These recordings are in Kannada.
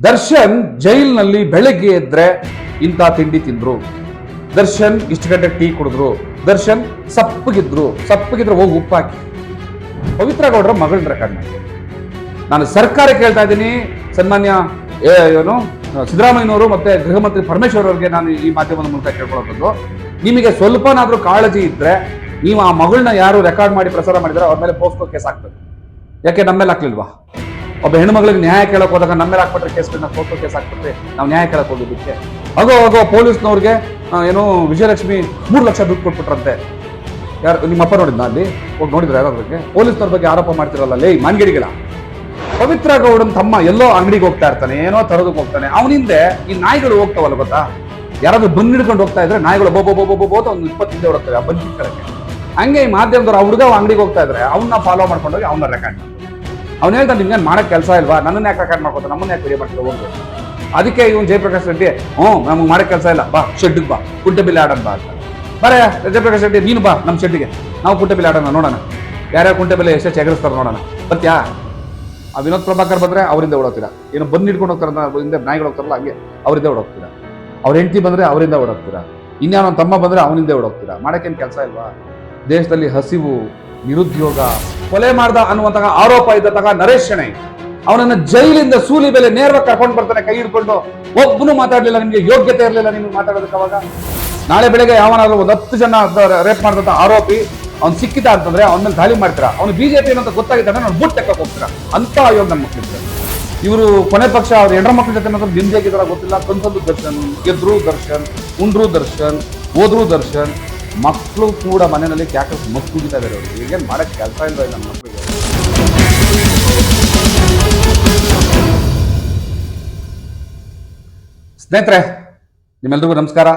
ದರ್ಶನ್ ಜೈಲ್ನಲ್ಲಿ ಬೆಳಗ್ಗೆ ಎದ್ರೆ ಇಂಥ ತಿಂಡಿ ತಿಂದ್ರು. ದರ್ಶನ್ ಇಷ್ಟು ಗಂಟೆ ಟೀ ಕುಡಿದ್ರು. ದರ್ಶನ್ ಸಪ್ಪಗಿದ್ರು. ಸಪ್ಪಗಿದ್ರೆ ಹೋಗಿ ಉಪ್ಪು ಹಾಕಿ. ಪವಿತ್ರ ಗೌಡ್ರ ಮಗಳ ರೆಕಾರ್ಡ್ ನಾನು ಸರ್ಕಾರ ಕೇಳ್ತಾ ಇದ್ದೀನಿ. ಸನ್ಮಾನ್ಯ ಏನು, ಸಿದ್ದರಾಮಯ್ಯನವರು ಮತ್ತೆ ಗೃಹ ಮಂತ್ರಿ ಪರಮೇಶ್ವರ್ ಅವರಿಗೆ ನಾನು ಈ ಮಾಧ್ಯಮದ ಮೂಲಕ ಕೇಳ್ಕೊಳ್ಳೋದು ನಿಮಗೆ ಸ್ವಲ್ಪನಾದ್ರೂ ಕಾಳಜಿ ಇದ್ರೆ ನೀವು ಆ ಮಗಳನ್ನ ಯಾರು ರೆಕಾರ್ಡ್ ಮಾಡಿ ಪ್ರಸಾರ ಮಾಡಿದ್ರೆ ಅವ್ರ ಮೇಲೆ ಪೋಸ್ಕೋ ಕೇಸ್ ಆಗ್ತದೆ. ಯಾಕೆ ನಮ್ಮೇಲೆ ಹಾಕ್ಲಿಲ್ವಾ? ಒಬ್ಬ ಹೆಣ್ಮಗಳಿಗೆ ನ್ಯಾಯ ಕೇಳಕ್ ಹೋದಾಗ ನಮ್ಮ ಮೇಲೆ ಹಾಕ್ಬಿಟ್ರೆ ಕೇಸ್ಗಳನ್ನ ಫೋಟೋ ಕೇಸ್ ಹಾಕ್ಬಿಟ್ರೆ ನಾವು ನ್ಯಾಯ ಕೇಳಕ್ ಹೋಗಿದ್ದಕ್ಕೆ ಆಗೋ ಆಗೋ ಪೊಲೀಸ್ನವ್ರಿಗೆ ಏನೋ ವಿಜಯಲಕ್ಷ್ಮಿ ಮೂರು ಲಕ್ಷ ದುಡ್ಡು ಕೊಟ್ಬಿಟ್ರಂತೆ. ಯಾರು ನಿಮ್ಮಪ್ಪ ನೋಡಿದ್ನ ಅಲ್ಲಿ? ಹೋಗಿ ನೋಡಿದ್ರೆ ಯಾರ ಬಗ್ಗೆ ಪೊಲೀಸ್ನವ್ರ ಬಗ್ಗೆ ಆರೋಪ ಮಾಡ್ತಿರಲ್ಲ ಲೇ ಮಾನ್ಗಿಡಿಗಳ ಪವಿತ್ರ ಗೌಡನ್ ತಮ್ಮ ಎಲ್ಲೋ ಅಂಗಡಿಗೆ ಹೋಗ್ತಾ ಇರ್ತಾನೆ, ಏನೋ ತರದಕ್ಕೆ ಹೋಗ್ತಾನೆ. ಅವನಿಂದೆ ಈ ನಾಯಿಗಳು ಹೋಗ್ತಾವಲ್ಲ ಗೊತ್ತಾ? ಯಾರಾದ್ರೂ ಬಂದ್ ಹಿಡ್ಕೊಂಡು ಹೋಗ್ತಾ ಇದ್ರೆ ನಾಯಿಗಳು ಬೋ ಬೋ ಬೋ ಬೋ ಬೋ ಅಂತ ಒಂದು ಇಪ್ಪತ್ತಿಂದ ಹೊರಡ್ತವೆ ಆ ಬಂದ್ ಹಂಗೆ ಈ ಮಾಧ್ಯಮದವ್ರು ಆ ಹುಡುಗ ಅಂಗಡಿಗೆ ಹೋಗ್ತಾ ಇದ್ರೆ ಅವನ್ನ ಫಾಲೋ ಮಾಡ್ಕೊಂಡೋಗಿ ಅವನ್ನ ರೆಕಾರ್ಡ್ ಅವ್ನು ಹೇಳ್ತಾನೆ ನಿಮ್ಗೆ ಮಾಡೋಕ್ಕೆ ಕೆಲಸ ಇಲ್ವಾ? ನನ್ನನ್ನು ಯಾಕೆ ರೆಕಾರ್ಡ್ ಮಾಡ್ಕೊತ, ನಮ್ಮನ್ನ ಯಾಕೆ ವಿಡಿಯೋ ಮಾಡ್ತಾರೆ ಹೋಗ್ಬೇಕು ಅದಕ್ಕೆ ಇವನು ಜಯಪ್ರಕಾಶ್ ರೆಡ್ಡಿ, ಹ್ಞೂ, ನಮ್ಗೆ ಮಾಡೋಕ್ಕೆ ಕೆಲಸ ಇಲ್ಲ, ಬಾ ಶೆಡ್ಗೆ ಬಾ, ಪುಟ್ಟ ಬಿಲ್ ಆಡೋಣ ಬಾ ಅಂತ. ಬರೇ, ಜಯಪ್ರಕಾಶ್ ರೆಡ್ಡಿ, ನೀನು ಬಾ ನಮ್ಮ ಶೆಡ್ಡಿಗೆ ನಾವು ಪುಟ್ಟ ಬಿಲ್ ಆಡೋಣ, ನೋಡೋಣ. ಯಾರ್ಯಾರು ಕುಂಟೆ ಬೆಲೆ ಎಷ್ಟೇ ಎಗರಿಸ್ತಾರೆ ನೋಡೋಣ. ಬರ್ತ್ಯಾ? ಆ ವಿನೋದ್ ಪ್ರಭಾಕರ್ ಬಂದರೆ ಅವರಿಂದ ಓಡೋಗ್ತೀರಾ? ಏನು ಬಂದು ಇಟ್ಕೊಂಡು ಹೋಗ್ತಾರೆ ಹಿಂದೆ ನಾಯಿಗಳು ಹೋಗ್ತಾರಲ್ಲ, ಹಂಗೆ ಅವರಿಂದ ಓಡೋಗ್ತೀರಾ? ಅವ್ರ ಹೆಂಡತಿ ಬಂದರೆ ಅವರಿಂದ ಓಡೋಗ್ತೀರಾ? ಇನ್ಯಾವ ತಮ್ಮ ಬಂದರೆ ಅವನಿಂದ ಓಡೋಗ್ತೀರಾ? ಮಾಡೋಕ್ಕೇನು ಕೆಲಸ ಇಲ್ವಾ? ದೇಶದಲ್ಲಿ ಹಸಿವು ನಿರುದ್ಯೋಗ, ಕೊಲೆ ಮಾಡ್ದ ಅನ್ನುವಂತಹ ಆರೋಪ ಇದ್ದಂತಹ ನರೇಶ್ ಶೆಣೈ, ಅವನನ್ನ ಜೈಲಿಂದ ಸೂಲಿ ಬೆಲೆ ನೇರವಾಗಿ ಕರ್ಕೊಂಡು ಬರ್ತಾನೆ, ಕೈ ಹಿಡ್ಕೊಂಡು. ಒಬ್ಬನು ಮಾತಾಡ್ಲಿಲ್ಲ, ನಿಮ್ಗೆ ಯೋಗ್ಯತೆ ಇರಲಿಲ್ಲ ನಿಮ್ಗೆ ಮಾತಾಡೋದಕ್ಕೆ ಅವಾಗ. ನಾಳೆ ಬೆಳಗ್ಗೆ ಯಾವನಾದ್ರೂ ಒಂದು ಹತ್ತು ಜನ ರೇಪ್ ಮಾಡಿದಂತ ಆರೋಪಿ ಅವ್ನು ಸಿಕ್ಕಿದ ಅಂತಂದ್ರೆ ಅವನ ಮೇಲೆ ದಾಳಿ ಮಾಡ್ತೀರಾ? ಅವ್ನು ಬಿಜೆಪಿ ಅಂತ ಗೊತ್ತಾಗಿದ್ದಾನೆ ನಾನು ಬುಟ್ ತೆಕ್ಕ ಹೋಗ್ತೀರಾ? ಅಂತ ಆಯೋಗ ನನ್ನ ಮಕ್ಕಳಿದ್ರೆ ಇವರು ಕೊನೆ ಪಕ್ಷ ಅವ್ರ ಹೆಣ್ಣು ಮಕ್ಕಳ ಜೊತೆ ಮಾತ್ರ ನಿಮ್ದೇಗಿದಾರ ಗೊತ್ತಿಲ್ಲ. ಕನ್ಸೊಂದು ದರ್ಶನ್ ಗೆದ್ರು ದರ್ಶನ್, ಉಂಡ್ರು ದರ್ಶನ್, ಓದ್ರು ದರ್ಶನ್ ಮಕ್ಕಳು ಕೂಡ ಮನೆಯಲ್ಲಿ ಕ್ಯಾಕಸ್ ಮಕ್ಕಳಿತಾ ಇದಾರೆ ಅವ್ರಿಗೆ ಈಗೇನು ಮಾಡೋಕ್ಕೆ ಕೆಲಸ ಇಲ್ಲ ನಮ್ಮ ಮಕ್ಕಳಿಗೆ ಸ್ನೇಹಿತರೆ, ನಿಮ್ಮೆಲ್ರಿಗೂ ನಮಸ್ಕಾರ.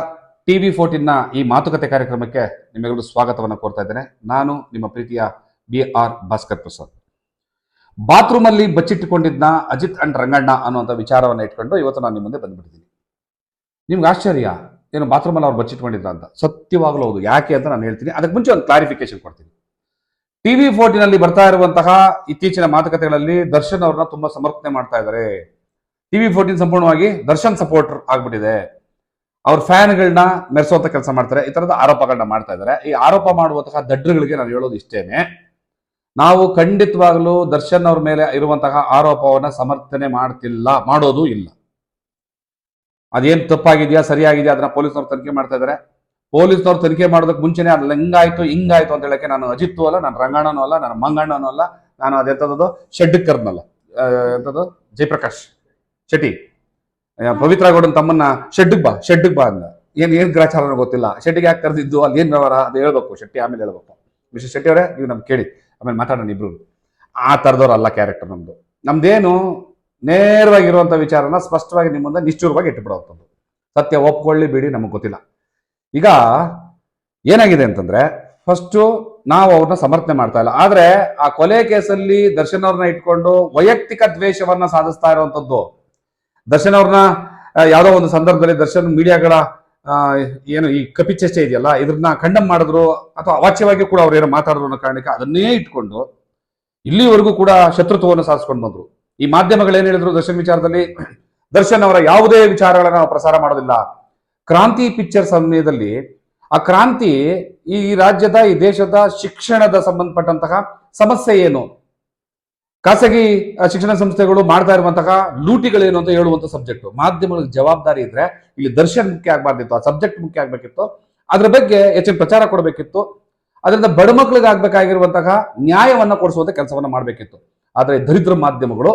ಟಿ ವಿ ಫೋರ್ಟೀನ್ನ ಈ ಮಾತುಕತೆ ಕಾರ್ಯಕ್ರಮಕ್ಕೆ ನಿಮ್ಮೆಲ್ಲರಿಗೂ ಸ್ವಾಗತವನ್ನು ಕೋರ್ತಾ ಇದ್ದೇನೆ. ನಾನು ನಿಮ್ಮ ಪ್ರೀತಿಯ B R Bhaskar Prasad. Bathroom ಅಲ್ಲಿ ಬಚ್ಚಿಟ್ಟುಕೊಂಡಿದ್ದ ಅಜಿತ್ ಅಂಡ್ ರಂಗಣ್ಣ ಅನ್ನುವಂಥ ವಿಚಾರವನ್ನು ಇಟ್ಕೊಂಡು ಇವತ್ತು ನಾನು ನಿಮ್ಮ ಮುಂದೆ ಬಂದ್ಬಿಟ್ಟಿದ್ದೀನಿ. ನಿಮ್ಗೆ ಆಶ್ಚರ್ಯ? ಏನು ಬಾತ್ರೂಮಲ್ಲಿ ಅವ್ರು ಬಚ್ಚಿಟ್ಕೊಂಡಿದ್ದ ಅಂತ. ಸತ್ಯವಾಗಲೂ ಹೌದು. ಯಾಕೆ ಅಂತ ನಾನು ಹೇಳ್ತೀನಿ. ಅದಕ್ಕೆ ಮುಂಚೆ ಒಂದು ಕ್ಲಾರಿಫಿಕೇಶನ್ ಕೊಡ್ತೀನಿ. ಟಿವಿ ಫೋರ್ಟಿನಲ್ಲಿ ಬರ್ತಾ ಇರುವಂತಹ ಇತ್ತೀಚಿನ ಮಾತುಕತೆಗಳಲ್ಲಿ ದರ್ಶನ್ ಅವ್ರನ್ನ ತುಂಬಾ ಸಮರ್ಥನೆ ಮಾಡ್ತಾ ಇದ್ದಾರೆ. ಟಿವಿ ಫೋರ್ಟೀನ್ ಸಂಪೂರ್ಣವಾಗಿ ದರ್ಶನ್ ಸಪೋರ್ಟರ್ ಆಗ್ಬಿಟ್ಟಿದೆ. ಅವ್ರ ಫ್ಯಾನ್ಗಳನ್ನ ಮೆರೆಸೋತ ಕೆಲಸ ಮಾಡ್ತಾರೆ. ಈ ತರದ ಆರೋಪಗಳನ್ನ ಮಾಡ್ತಾ ಇದ್ದಾರೆ. ಈ ಆರೋಪ ಮಾಡುವಂತಹ ದಡ್ಡರುಗಳಿಗೆ ನಾನು ಹೇಳೋದು ಇಷ್ಟೇನೆ. ನಾವು ಖಂಡಿತವಾಗಲೂ ದರ್ಶನ್ ಅವ್ರ ಮೇಲೆ ಇರುವಂತಹ ಆರೋಪವನ್ನ ಸಮರ್ಥನೆ ಮಾಡ್ತಿಲ್ಲ, ಮಾಡೋದು ಇಲ್ಲ. ಅದೇನ್ ತಪ್ಪಾಗಿದೆಯಾ, ಸರಿಯಾಗಿದೆಯಾ ಅದನ್ನ ಪೊಲೀಸ್ನವ್ರು ತನಿಖೆ ಮಾಡ್ತಾ ಇದ್ದಾರೆ ಪೊಲೀಸ್ನವ್ರು ತನಿಖೆ ಮಾಡೋದಕ್ಕೆ ಮುಂಚೆನೆ ಅದು ಹಿಂಗಾಯ್ತು ಹಿಂಗಾಯ್ತು ಅಂತ ಹೇಳಕ್ಕೆ ನಾನು ಅಜಿತ್ತು ಅಲ್ಲ, ನಾನು ರಂಗಣ್ಣನೂ ಅಲ್ಲ, ನಾನು ಮಂಗಣ್ಣನೂ ಅಲ್ಲ, ನಾನು ಅದೆಂಥದ್ದು ಶೆಡ್ ಕರ್ನಲ್ಲ ಎಂಥದ್ದು ಜಯಪ್ರಕಾಶ್. ಶೆಟ್ಟಿ. ಪವಿತ್ರ ಗೌಡನ್ ತಮ್ಮನ್ನ ಶೆಡ್ಗೆ ಬಾ ಶೆಡ್ಗೆ ಬಾ ಅಂದ. ಏನ್ ಏನ್ ಗ್ರಾಚಾರ ಗೊತ್ತಿಲ್ಲ. ಶೆಟ್ಟಿಗೆ ಯಾಕೆ ಕರೆದಿದ್ದು, ಅಲ್ಲಿ ಏನ್ ವ್ಯವಹಾರ ಅದು ಹೇಳ್ಬೇಕು, ಶೆಟ್ಟಿ ಆಮೇಲೆ ಹೇಳ್ಬೇಕು. ಮಿಸ್ಟರ್ ಶೆಟ್ಟಿ ಅವರೇ ನೀವು ನಮ್ಗೆ ಕೇಳಿ. ಆಮೇಲೆ ಮಾತಾಡೋಣ ಇಬ್ರು. ಆ ಥರದವ್ರು ಅಲ್ಲ ಕ್ಯಾರೆಕ್ಟರ್ ನಮ್ದು. ನಮ್ದೇನು ನೇರವಾಗಿರುವಂಥ ವಿಚಾರನ ಸ್ಪಷ್ಟವಾಗಿ ನಿಮ್ಮ ಮುಂದೆ ನಿಷ್ಠೂರವಾಗಿ ಇಟ್ಟುಬಿಡುವಂಥದ್ದು. ಸತ್ಯ ಒಪ್ಕೊಳ್ಳಿ ಬಿಡಿ ನಮಗೆ ಗೊತ್ತಿಲ್ಲ. ಈಗ ಏನಾಗಿದೆ ಅಂತಂದ್ರೆ ಫಸ್ಟು ನಾವು ಅವ್ರನ್ನ ಸಮರ್ಥನೆ ಮಾಡ್ತಾ ಇಲ್ಲ. ಆದ್ರೆ ಆ ಕೊಲೆ ಕೇಸಲ್ಲಿ ದರ್ಶನ್ ಅವ್ರನ್ನ ಇಟ್ಕೊಂಡು ವೈಯಕ್ತಿಕ ದ್ವೇಷವನ್ನ ಸಾಧಿಸ್ತಾ ಇರುವಂತದ್ದು ದರ್ಶನ್ ಅವ್ರನ್ನ ಯಾವುದೋ ಒಂದು ಸಂದರ್ಭದಲ್ಲಿ ದರ್ಶನ್ ಮೀಡಿಯಾಗಳ ಏನು ಈ ಕಪಿಚರ್ಚೆ ಇದೆಯಲ್ಲ, ಇದ್ರನ್ನ ಖಂಡಂ ಮಾಡಿದ್ರು ಅಥವಾ ಅವಾಚ್ಯವಾಗಿ ಕೂಡ ಅವ್ರು ಏನೋ ಮಾತಾಡಿದ್ರು ಅನ್ನೋ ಕಾರಣಕ್ಕೆ ಅದನ್ನೇ ಇಟ್ಕೊಂಡು ಇಲ್ಲಿವರೆಗೂ ಕೂಡ ಶತ್ರುತ್ವವನ್ನು ಸಾಧಿಸ್ಕೊಂಡು ಬಂದ್ರು. ಈ ಮಾಧ್ಯಮಗಳು ಏನ್ ಹೇಳಿದ್ರು ದರ್ಶನ್ ವಿಚಾರದಲ್ಲಿ? ದರ್ಶನ್ ಅವರ ಯಾವುದೇ ವಿಚಾರಗಳನ್ನ ನಾವು ಪ್ರಸಾರ ಮಾಡೋದಿಲ್ಲ. ಕ್ರಾಂತಿ ಪಿಕ್ಚರ್ ಸಮಯದಲ್ಲಿ ಆ ಕ್ರಾಂತಿ ಈ ರಾಜ್ಯದ, ಈ ದೇಶದ ಶಿಕ್ಷಣದ ಸಂಬಂಧಪಟ್ಟಂತಹ ಸಮಸ್ಯೆ ಏನು? ಖಾಸಗಿ ಶಿಕ್ಷಣ ಸಂಸ್ಥೆಗಳು ಮಾಡ್ತಾ ಇರುವಂತಹ ಲೂಟಿಗಳೇನು ಅಂತ ಹೇಳುವಂತ ಸಬ್ಜೆಕ್ಟ್. ಮಾಧ್ಯಮಗಳ ಜವಾಬ್ದಾರಿ ಇದ್ರೆ ಇಲ್ಲಿ ದರ್ಶನ್ ಮುಖ್ಯ ಆಗ್ಬಾರ್ದಿತ್ತು. ಆ ಸಬ್ಜೆಕ್ಟ್ ಮುಖ್ಯ ಆಗ್ಬೇಕಿತ್ತು. ಅದ್ರ ಬಗ್ಗೆ ಹೆಚ್ಚಿನ ಪ್ರಚಾರ ಕೊಡಬೇಕಿತ್ತು. ಅದರಿಂದ ಬಡ ಮಕ್ಕಳಿಗೆ ಆಗ್ಬೇಕಾಗಿರುವಂತಹ ನ್ಯಾಯವನ್ನ ಕೊಡಿಸುವಂತ ಕೆಲಸವನ್ನ ಮಾಡಬೇಕಿತ್ತು. ಆದ್ರೆ ದರಿದ್ರ ಮಾಧ್ಯಮಗಳು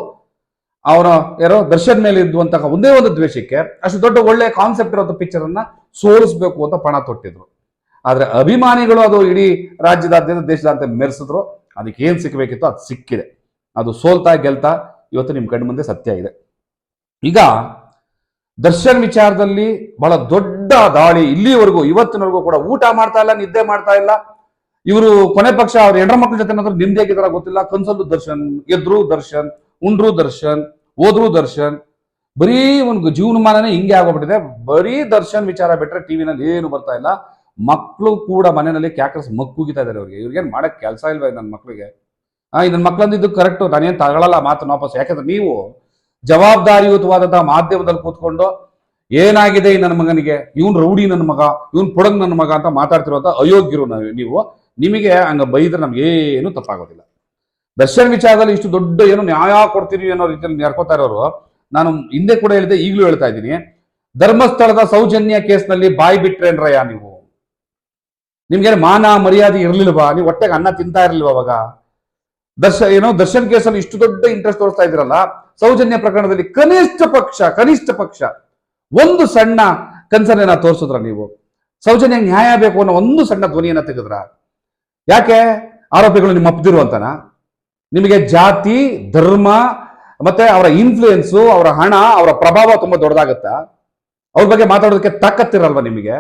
ಅವರ ಯಾರೋ ದರ್ಶನ್ ಮೇಲೆ ಇದ್ದುವಂತಹ ಒಂದೇ ಒಂದು ದ್ವೇಷಕ್ಕೆ ಅಷ್ಟು ದೊಡ್ಡ ಒಳ್ಳೆ ಕಾನ್ಸೆಪ್ಟ್ ಇರೋದು ಪಿಕ್ಚರ್ ಅನ್ನ ಸೋಲಿಸಬೇಕು ಅಂತ ಪಣ ತೊಟ್ಟಿದ್ರು. ಆದ್ರೆ ಅಭಿಮಾನಿಗಳು ಅದು ಇಡೀ ರಾಜ್ಯದಾದ್ಯಂತ, ದೇಶದಾದ್ಯಂತ ಮೆರೆಸಿದ್ರು. ಅದಕ್ಕೆ ಏನ್ ಸಿಕ್ಕಬೇಕಿತ್ತು ಅದು ಸಿಕ್ಕಿದೆ. ಅದು ಸೋಲ್ತಾ ಗೆಲ್ತಾ ಇವತ್ತು ನಿಮ್ಮ ಕಣ್ಣು ಮುಂದೆ ಸತ್ಯ ಇದೆ. ಈಗ ದರ್ಶನ್ ವಿಚಾರದಲ್ಲಿ ಬಹಳ ದೊಡ್ಡ ದಾಳಿ ಇಲ್ಲಿವರೆಗೂ, ಇವತ್ತಿನವರೆಗೂ ಕೂಡ ಊಟ ಮಾಡ್ತಾ ಇಲ್ಲ, ನಿದ್ದೆ ಮಾಡ್ತಾ ಇಲ್ಲ. ಇವರು ಕೊನೆ ಪಕ್ಷ ಅವ್ರ ಎಡ್ರ ಮಕ್ಕಳ ಜೊತೆ ಏನಾದ್ರು ನಿಮ್ದೇ ಗೊತ್ತಿಲ್ಲ. ಕನ್ಸಲ್ಲು ದರ್ಶನ್, ಎದ್ರು ದರ್ಶನ್, ಉಂಡ್ರು ದರ್ಶನ್, ಓದ್ರು ದರ್ಶನ್. ಬರೀ ಒಂದು ಜೀವನಮಾನನೇ ಹಿಂಗೆ ಆಗೋಗ್ಬಿಟ್ಟಿದೆ ಬರೀ ದರ್ಶನ್ ವಿಚಾರ ಬಿಟ್ರೆ ಟಿವಿನಲ್ಲಿ ಏನು ಬರ್ತಾ ಇಲ್ಲ. ಮಕ್ಕಳು ಕೂಡ ಮನೆಯಲ್ಲಿ ಕ್ಯಾಕರ್ಸ್ ಮಕ್ಕುಗಿತಾ ಇದಾರೆ ಅವ್ರಿಗೆ. ಇವ್ರಿಗೇನು ಮಾಡಕ್ ಕೆಲಸ ಇಲ್ವಾ ನನ್ನ ಮಕ್ಕಳಿಗೆ ಆ ನನ್ನ ಮಕ್ಳಂದಿದ್ದು ಕರೆಕ್ಟ್ ನಾನೇನ್ ತಗೊಳ್ಳಲ್ಲ ಮಾತು ವಾಪಸ್. ಯಾಕಂದ್ರೆ ನೀವು ಜವಾಬ್ದಾರಿಯುತವಾದಂತಹ ಮಾಧ್ಯಮದಲ್ಲಿ ಕೂತ್ಕೊಂಡು ಏನಾಗಿದೆ ಈ ನನ್ನ ಮಗನಿಗೆ? ಇವನ್ ರೌಡಿ ನನ್ನ ಮಗ, ಇವನ್ ಪುಡಂಗ್ ನನ್ನ ಮಗ ಅಂತ ಮಾತಾಡ್ತಿರುವಂತ ಅಯೋಗ್ಯರು ನೀವು. ನಿಮಗೆ ಹಂಗ ಬೈದ್ರೆ ನಮ್ಗೆ ಏನು ತಪ್ಪಾಗೋದಿಲ್ಲ. ದರ್ಶನ್ ವಿಚಾರದಲ್ಲಿ ಇಷ್ಟು ದೊಡ್ಡ ಏನು ನ್ಯಾಯ ಕೊಡ್ತೀರಿ ಅನ್ನೋ ರೀತಿಯಲ್ಲಿ ನೆರ್ಕೋತಾ ಇರೋರು, ನಾನು ಹಿಂದೆ ಕೂಡ ಹೇಳಿದೆ ಈಗಲೂ ಹೇಳ್ತಾ ಇದ್ದೀನಿ. ಧರ್ಮಸ್ಥಳದ ಸೌಜನ್ಯ ಕೇಸ್ನಲ್ಲಿ ಬಾಯಿ ಬಿಟ್ರೇನ್ರಯ್ಯ ನೀವು? ನಿಮ್ಗೆ ಮಾನ ಮರ್ಯಾದೆ ಇರ್ಲಿಲ್ವಾ? ನೀವು ಹೊಟ್ಟೆಗೆ ಅನ್ನ ತಿಂತಾ ಇರ್ಲಿಲ್ವಾ ಅವಾಗ? ದರ್ಶ ಏನೋ ದರ್ಶನ್ ಕೇಸಲ್ಲಿ ಇಷ್ಟು ದೊಡ್ಡ ಇಂಟ್ರೆಸ್ಟ್ ತೋರಿಸ್ತಾ ಇದ್ರಲ್ಲ ಸೌಜನ್ಯ ಪ್ರಕರಣದಲ್ಲಿ ಕನಿಷ್ಠ ಪಕ್ಷ ಕನಿಷ್ಠ ಪಕ್ಷ, ಒಂದು ಸಣ್ಣ ಕನ್ಸರ್ನ ತೋರಿಸಿದ್ರ ನೀವು? ಸೌಜನ್ಯ ನ್ಯಾಯ ಬೇಕು ಅನ್ನೋ ಒಂದು ಸಣ್ಣ ಧ್ವನಿಯನ್ನ ತೆಗೆದ್ರ? ಯಾಕೆ? ಆರೋಪಿಗಳು ನಿಮ್ಮ ಅಪ್ಪದಿರು ಅಂತನಾ? ನಿಮಗೆ ಜಾತಿ, ಧರ್ಮ, ಮತ್ತೆ ಅವರ ಇನ್ಫ್ಲೂಯೆನ್ಸು ಅವರ ಹಣ, ಅವರ ಪ್ರಭಾವ ತುಂಬಾ ದೊಡ್ಡದಾಗತ್ತಾ? ಅವ್ರ ಬಗ್ಗೆ ಮಾತಾಡೋದಕ್ಕೆ ತಾಕತ್ತಿರಲ್ವಾ ನಿಮಗೆ?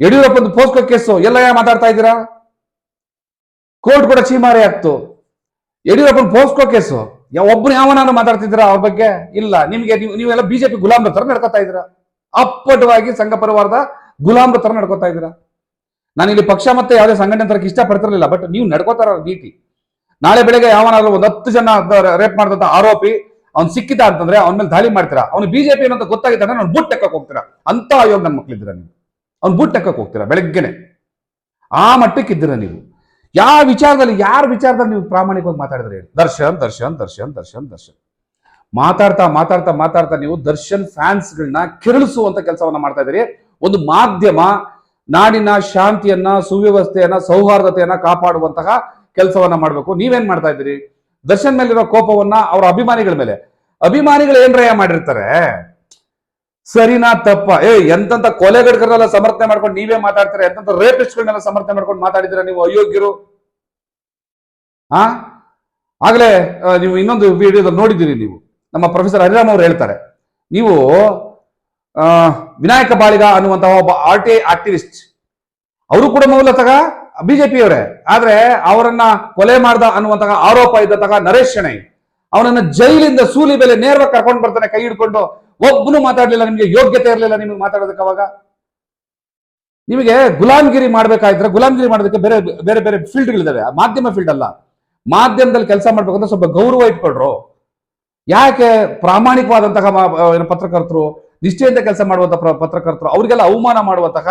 ಯಡಿಯೂರಪ್ಪನ ಪೋಸ್ಕೋ ಕೇಸು, ಎಲ್ಲ ಮಾತಾಡ್ತಾ ಇದ್ದೀರಾ? ಕೋರ್ಟ್ ಕೂಡ ಚೀಮಾರಿ ಆಗ್ತು. ಯಡಿಯೂರಪ್ಪನ ಪೋಸ್ಕೋ ಕೇಸು ನಾನು ಯಾವನಾನು ಮಾತಾಡ್ತಿದ್ದೀರಾ ಅವ್ರ ಬಗ್ಗೆ? ಇಲ್ಲ. ನಿಮಗೆ ನೀವು, ನೀವೆಲ್ಲ ಬಿಜೆಪಿ ಗುಲಾಮ್ರ ತರ ನಡ್ಕೋತಾ ಇದ್ದೀರಾ? ಅಪ್ಪಟವಾಗಿ ಸಂಘ ಪರಿವಾರದ ಗುಲಾಮ್ರ ತರ ನಡ್ಕೋತಾ ಇದ್ದೀರಾ? ನಾನು ಇಲ್ಲಿ ಪಕ್ಷ ಮತ್ತೆ ಯಾವುದೇ ಸಂಘಟನೆ ತರಕ್ಕೆ ಇಷ್ಟಪಡ್ತಿರ್ಲಿಲ್ಲ ಬಟ್ ನೀವು ನಡ್ಕೋತಾರ ನೀತಿ ನಾಳೆ ಬೆಳಗ್ಗೆ ಯಾವನಾದ್ರೂ ಒಂದು ಹತ್ತು ಜನ ರೇಪ್ ಮಾಡಿದಂತ ಆರೋಪಿ ಅವ್ನು ಸಿಕ್ಕಿದ ಅಂತಂದ್ರೆ ಅವನ ಮೇಲೆ ದಾಳಿ ಮಾಡ್ತೀರಾ? ಅವ್ನು ಬಿಜೆಪಿ ಅಂತ ಗೊತ್ತಾಗಿದ್ದಾನೆ ಅವ್ನು ಬುಟ್ ಟೆಕ್ಕಕ್ಕೆ ಹೋಗ್ತೀರಾ? ಅಂತ ಆಯೋಗ ನನ್ನ ಮಕ್ಳಿದ್ದೀರಾ ನೀವು? ಅವ್ನು ಬುಟ್ ಟೆಕ್ಕಕ್ಕೆ ಹೋಗ್ತೀರಾ ಬೆಳಗ್ಗೆನೆ? ಆ ಮಟ್ಟಕ್ಕೆ ಇದ್ದೀರಾ ನೀವು? ಯಾವ ವಿಚಾರದಲ್ಲಿ, ಯಾರ ವಿಚಾರದಲ್ಲಿ ನೀವು ಪ್ರಾಮಾಣಿಕವಾಗಿ ಮಾತಾಡಿದ್ರೆ ದರ್ಶನ್ ದರ್ಶನ್ ದರ್ಶನ್ ದರ್ಶನ್ ದರ್ಶನ್. ಮಾತಾಡ್ತಾ ಮಾತಾಡ್ತಾ ಮಾತಾಡ್ತಾ ನೀವು ದರ್ಶನ್ ಫ್ಯಾನ್ಸ್ಗಳನ್ನ ಕೆರಳಿಸುವಂತ ಕೆಲಸವನ್ನ ಮಾಡ್ತಾ ಇದ್ದೀರಿ. ಒಂದು ಮಾಧ್ಯಮ ನಾಡಿನ ಶಾಂತಿಯನ್ನ, ಸುವ್ಯವಸ್ಥೆಯನ್ನ, ಸೌಹಾರ್ದತೆಯನ್ನ ಕಾಪಾಡುವಂತಹ ಕೆಲಸವನ್ನ ಮಾಡಬೇಕು. ನೀವೇನ್ ಮಾಡ್ತಾ ಇದ್ದೀರಿ? ದರ್ಶನ್ ಮೇಲಿರೋ ಕೋಪವನ್ನ ಅವರ ಅಭಿಮಾನಿಗಳ ಮೇಲೆ. ಅಭಿಮಾನಿಗಳು ಏನ್ರಯ್ಯ ಮಾಡಿರ್ತಾರೆ? ಸರಿನಾ ತಪ್ಪ. ಏ, ಎಂತಂತ ಕೊಲೆಗಡಕರನ್ನೆಲ್ಲ ಸಮರ್ಥನೆ ಮಾಡ್ಕೊಂಡು ನೀವೇ ಮಾತಾಡ್ತಾರೆ? ಎಂತಂತ ರೇಪಿಸ್ಟ್ಗಳನ್ನೆಲ್ಲ ಸಮರ್ಥನೆ ಮಾಡ್ಕೊಂಡು ಮಾತಾಡಿದ್ರೆ ನೀವು? ಅಯೋಗ್ಯರು. ಆ? ಆಗ್ಲೇ ನೀವು ಇನ್ನೊಂದು ವಿಡಿಯೋದಲ್ಲಿ ನೋಡಿದ್ದೀರಿ ನೀವು. ನಮ್ಮ ಪ್ರೊಫೆಸರ್ ಹರಿರಾಮ್ ಅವ್ರು ಹೇಳ್ತಾರೆ. ನೀವು ವಿನಾಯಕ ಬಾಳಿಗ ಅನ್ನುವಂತಹ ಒಬ್ಬ ಆರ್ ಟಿ ಆಕ್ಟಿವಿಸ್ಟ್. ಅವರು ಕೂಡ ಮೂಲತಃ ಬಿಜೆಪಿಯವರೇ ಆದ್ರೆ ಅವರನ್ನ ಕೊಲೆ ಮಾಡ್ದ ಅನ್ನುವಂತಹ ಆರೋಪ ಇದ್ದಂತಹ ನರೇಶ್ ಶೆಣೈ. ಅವನನ್ನ ಜೈಲಿಂದ ಸೂಲಿ ಬೆಲೆ ನೇರವಾಗಿ ಕರ್ಕೊಂಡು ಬರ್ತಾನೆ, ಕೈ ಹಿಡ್ಕೊಂಡು. ಒಬ್ಬನು ಮಾತಾಡ್ಲಿಲ್ಲ, ನಿಮ್ಗೆ ಯೋಗ್ಯತೆ ಇರಲಿಲ್ಲ ನಿಮ್ಗೆ ಮಾತಾಡೋದಕ್ಕೆ ಅವಾಗ. ನಿಮಗೆ ಗುಲಾಮ್ಗಿರಿ ಮಾಡ್ಬೇಕಾಯ್ತಾರೆ ಗುಲಾಮ್ಗಿರಿ ಮಾಡೋದಕ್ಕೆ ಬೇರೆ ಬೇರೆ ಬೇರೆ ಫೀಲ್ಡ್ಗಳಿದ್ದಾವೆ ಮಾಧ್ಯಮ ಫೀಲ್ಡ್ ಅಲ್ಲ. ಮಾಧ್ಯಮದಲ್ಲಿ ಕೆಲಸ ಮಾಡ್ಬೇಕಂದ್ರೆ ಸ್ವಲ್ಪ ಗೌರವ ಇಟ್ಕೊಳ್ರು. ಯಾಕೆ ಪ್ರಾಮಾಣಿಕವಾದಂತಹ ಪತ್ರಕರ್ತರು ನಿಷ್ಠೆಯಿಂದ ಕೆಲಸ ಮಾಡುವಂತ ಪ್ರ- ಪತ್ರಕರ್ತರು, ಅವರಿಗೆಲ್ಲ ಅವಮಾನ ಮಾಡುವಂತಹ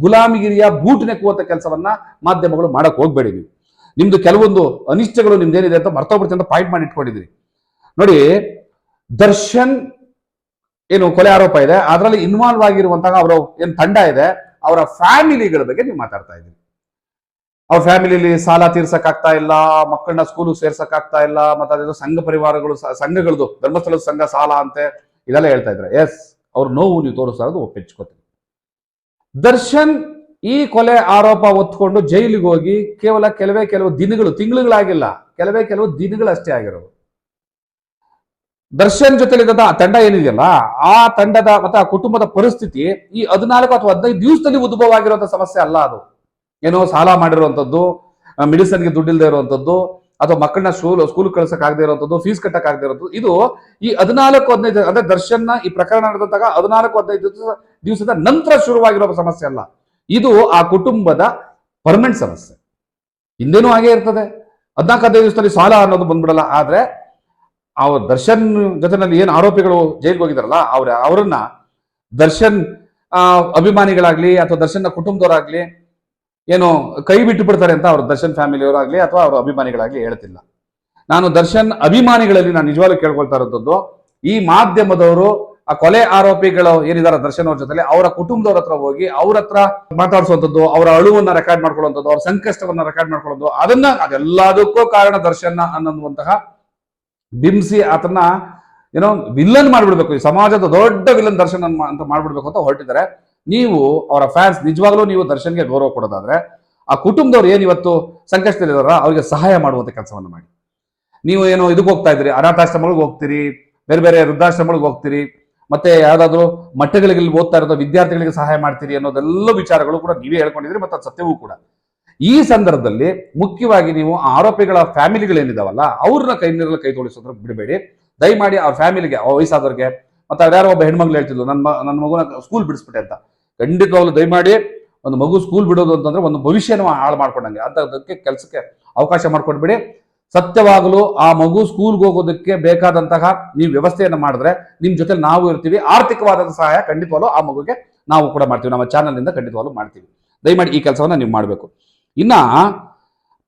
ಗುಲಾಮಿಗಿರಿಯ ಬೂಟ್ ನೆಕ್ಕುವಂತ ಕೆಲಸವನ್ನ ಮಾಧ್ಯಮಗಳು ಮಾಡಕ್ ಹೋಗ್ಬೇಡಿ ನೀವು. ನಿಮ್ದು ಕೆಲವೊಂದು ಅನಿಷ್ಟಗಳು ನಿಮ್ದೇನಿದೆ ಅಂತ ಮರ್ತೋಗ್ಬಿಡ್ತೀನಿ ಅಂತ ಪಾಯಿಂಟ್ ಮಾಡಿ ಇಟ್ಕೊಂಡಿದ್ರಿ. ನೋಡಿ, ದರ್ಶನ್ ಏನು ಕೊಲೆ ಆರೋಪ ಇದೆ, ಅದರಲ್ಲಿ ಇನ್ವಾಲ್ವ್ ಆಗಿರುವಂತಹ ಅವರ ಏನು ತಂಡ ಇದೆ, ಅವರ ಫ್ಯಾಮಿಲಿಗಳ ಬಗ್ಗೆ ನೀವು ಮಾತಾಡ್ತಾ ಇದ್ದೀರಿ. ಅವ್ರ ಫ್ಯಾಮಿಲಿಲಿ ಸಾಲ ತೀರ್ಸಕ್ ಆಗ್ತಾ ಇಲ್ಲ, ಮಕ್ಕಳನ್ನ ಸ್ಕೂಲ್ ಸೇರ್ಸಕ್ ಆಗ್ತಾ ಇಲ್ಲ, ಮತ್ತೆ ಅದೇನೋ ಸಂಘ ಪರಿವಾರಗಳು ಸಂಘಗಳದು ಧರ್ಮಸ್ಥಳದ ಸಂಘ ಸಾಲ ಅಂತೆ ಇದೆಲ್ಲ ಹೇಳ್ತಾ ಇದ್ರೆ ಎಸ್ ಅವ್ರ ನೋವು ನೀವು ತೋರಿಸೋದು ಒಪ್ಪಿಚ್ಕೋತೀನಿ. ದರ್ಶನ್ ಈ ಕೊಲೆ ಆರೋಪ ಹೊತ್ಕೊಂಡು ಜೈಲಿಗೆ ಹೋಗಿ ಕೇವಲ ಕೆಲವೇ ಕೆಲವು ದಿನಗಳು, ತಿಂಗಳುಗಳಾಗಿಲ್ಲ, ಕೆಲವೇ ಕೆಲವು ದಿನಗಳಷ್ಟೇ ಆಗಿರೋದು. ದರ್ಶನ್ ಜೊತೆಲಿದ್ದಂತ ತಂಡ ಏನಿದೆಯಲ್ಲ, ಆ ತಂಡದ ಮತ್ತೆ ಆ ಕುಟುಂಬದ ಪರಿಸ್ಥಿತಿ ಈ ಹದಿನಾಲ್ಕು ಅಥವಾ ಹದಿನೈದು ದಿವಸದಲ್ಲಿ ಉದ್ಭವ ಆಗಿರುವಂತ ಸಮಸ್ಯೆ ಅಲ್ಲ ಅದು. ಏನೋ ಸಾಲ ಮಾಡಿರುವಂತದ್ದು ಮೆಡಿಸನ್ಗೆ ದುಡ್ಡಿಲ್ಲದೆ ಇರುವಂತದ್ದು ಅಥವಾ ಮಕ್ಕಳನ್ನ ಸ್ಕೂಲ್ ಸ್ಕೂಲ್ ಕಳ್ಸಕ್ ಆಗದೆ ಇರೋದು ಫೀಸ್ ಕಟ್ಟಕ್ ಆಗದೆ ಇರೋದು ಇದು ಈ ಹದಿನಾಲ್ಕು, ಹದಿನೈದು, ಅಂದ್ರೆ ದರ್ಶನ್ನ ಈ ಪ್ರಕರಣ ನಡೆದಾಗ ಹದಿನಾಲ್ಕು, ಹದಿನೈದು ದಿವಸ ದಿವಸದ ನಂತರ ಶುರುವಾಗಿರೋ ಸಮಸ್ಯೆ ಅಲ್ಲ. ಇದು ಆ ಕುಟುಂಬದ ಪರ್ಮನೆಂಟ್ ಸಮಸ್ಯೆ. ಹಿಂದೇನೂ ಹಾಗೆ ಇರ್ತದೆ. ಹದಿನಾಲ್ಕು, ಹದಿನೈದು ದಿವಸದಲ್ಲಿ ಸಾಲ ಅನ್ನೋದು ಬಂದ್ಬಿಡಲ್ಲ. ಆದ್ರೆ ಅವ್ರ ದರ್ಶನ್ ಜೊತೆನಲ್ಲಿ ಏನು ಆರೋಪಿಗಳು ಜೈಲಿಗೆ ಹೋಗಿದಾರಲ್ಲ, ಅವ್ರ, ಅವರನ್ನ ದರ್ಶನ್ ಅಭಿಮಾನಿಗಳಾಗ್ಲಿ ಅಥವಾ ದರ್ಶನ್ ಕುಟುಂಬದವರಾಗ್ಲಿ ಏನು ಕೈ ಬಿಟ್ಟು ಬಿಡ್ತಾರೆ ಅಂತ ಅವ್ರ ದರ್ಶನ್ ಫ್ಯಾಮಿಲಿಯವರಾಗ್ಲಿ ಅಥವಾ ಅವರ ಅಭಿಮಾನಿಗಳಾಗ್ಲಿ ಹೇಳ್ತಿಲ್ಲ. ನಾನು ದರ್ಶನ್ ಅಭಿಮಾನಿಗಳಲ್ಲಿ ನಾನು ನಿಜವಾಗ್ಲೂ ಕೇಳ್ಕೊಳ್ತಾ ಇರೋದ್ದು ಈ ಮಾಧ್ಯಮದವರು, ಆ ಕೊಲೆ ಆರೋಪಿಗಳು ಏನಿದ್ದಾರೆ ದರ್ಶನ್ ಅವ್ರ ಜೊತೆ ಅವರ ಕುಟುಂಬದವ್ರ ಹತ್ರ ಹೋಗಿ ಅವ್ರ ಹತ್ರ ಮಾತಾಡಿಸುವಂಥದ್ದು ಅವರ ಅಳುವನ್ನ ರೆಕಾರ್ಡ್ ಮಾಡ್ಕೊಳ್ಳುವಂಥದ್ದು ಅವ್ರ ಸಂಕಷ್ಟವನ್ನ ರೆಕಾರ್ಡ್ ಮಾಡ್ಕೊಳ್ಳೋದು, ಅದನ್ನ ಅದೆಲ್ಲದಕ್ಕೂ ಕಾರಣ ದರ್ಶನ್ ಅನ್ನುವಂತಹ ಬಿಂಬಿಸಿ ಆತನ ಏನೋ ವಿಲ್ಲನ್ ಮಾಡ್ಬಿಡ್ಬೇಕು. ಈ ಸಮಾಜದ ದೊಡ್ಡ ವಿಲನ್ ದರ್ಶನ್ ಅಂತ ಮಾಡ್ಬಿಡ್ಬೇಕು ಅಂತ ಹೊರಟಿದ್ದಾರೆ. ನೀವು ಅವರ ಫ್ಯಾನ್ಸ್ ನಿಜವಾಗ್ಲೂ ನೀವು ದರ್ಶನ್ಗೆ ಗೌರವ ಕೊಡೋದಾದ್ರೆ, ಆ ಕುಟುಂಬದವ್ರು ಏನ್ ಇವತ್ತು ಸಂಕಷ್ಟದಲ್ಲಿದಾರ ಅವ್ರಿಗೆ ಸಹಾಯ ಮಾಡುವಂತ ಕೆಲಸವನ್ನು ಮಾಡಿ. ನೀವು ಏನು ಇದಕ್ಕೆ ಹೋಗ್ತಾ ಇದ್ರಿ ಅನಾಥಾಶ್ರಮಗಳಿಗೆ ಹೋಗ್ತೀರಿ, ಬೇರೆ ಬೇರೆ ವೃದ್ಧಾಶ್ರಮಗಳಿಗೆ ಹೋಗ್ತೀರಿ, ಮತ್ತೆ ಯಾವ್ದಾದ್ರು ಮಟ್ಟಗಳಿಗೆ ಓದ್ತಾ ಇರೋದು ವಿದ್ಯಾರ್ಥಿಗಳಿಗೆ ಸಹಾಯ ಮಾಡ್ತೀರಿ ಅನ್ನೋದೆಲ್ಲ ವಿಚಾರಗಳು ಕೂಡ ನೀವೇ ಹೇಳ್ಕೊಂಡಿದ್ರಿ ಮತ್ತೆ ಸತ್ಯವೂ ಕೂಡ. ಈ ಸಂದರ್ಭದಲ್ಲಿ ಮುಖ್ಯವಾಗಿ ನೀವು ಆ ಆರೋಪಿಗಳ ಫ್ಯಾಮಿಲಿಗಳೇನಿದಾವಲ್ಲ ಅವ್ರನ್ನ ಕೈ ನೀರಲ್ಲಿ ಕೈ ತೋಳಿಸೋದ್ರ ಬಿಡಬೇಡಿ. ದಯಮಾಡಿ ಅವ್ರ ಫ್ಯಾಮಿಲಿಗೆ, ಅವ್ರ ವಯಸ್ಸಾದವ್ರಿಗೆ, ಮತ್ತೆ ಅವ್ರ್ಯಾರೋ ಒಬ್ಬ ಹೆಣ್ಮಗ್ಳು ಹೇಳ್ತಿದ್ರು ನನ್ನ ನನ್ನ ಮಗುನ ಸ್ಕೂಲ್ ಬಿಡಿಸ್ಬಿಟ್ಟೆ ಅಂತ. ಖಂಡಿತವಾಗ್ಲೂ ದಯಮಾಡಿ ಒಂದು ಮಗು ಸ್ಕೂಲ್ ಬಿಡೋದು ಅಂತಂದ್ರೆ ಒಂದು ಭವಿಷ್ಯನ ಹಾಳು ಮಾಡ್ಕೊಂಡಂಗೆ. ಅಂತದಕ್ಕೆ ಕೆಲಸಕ್ಕೆ ಅವಕಾಶ ಮಾಡ್ಕೊಡ್ಬೇಡಿ ಸತ್ಯವಾಗಲು ಆ ಮಗು ಸ್ಕೂಲ್ಗೆ ಹೋಗೋದಕ್ಕೆ ಬೇಕಾದಂತಹ ನೀವು ವ್ಯವಸ್ಥೆಯನ್ನು ಮಾಡಿದ್ರೆ ನಿಮ್ಮ ಜೊತೆ ನಾವು ಇರ್ತೀವಿ. ಆರ್ಥಿಕವಾದ ಸಹಾಯ ಖಂಡಿತವಾಗ್ಲೂ ಆ ಮಗುಗೆ ನಾವು ಕೂಡ ಮಾಡ್ತೀವಿ. ನಮ್ಮ ಚಾನಲ್ನಿಂದ ಖಂಡಿತವಾಗ್ಲೂ ಮಾಡ್ತೀವಿ. ದಯಮಾಡಿ ಈ ಕೆಲಸವನ್ನ ನೀವು ಮಾಡಬೇಕು. ಇನ್ನ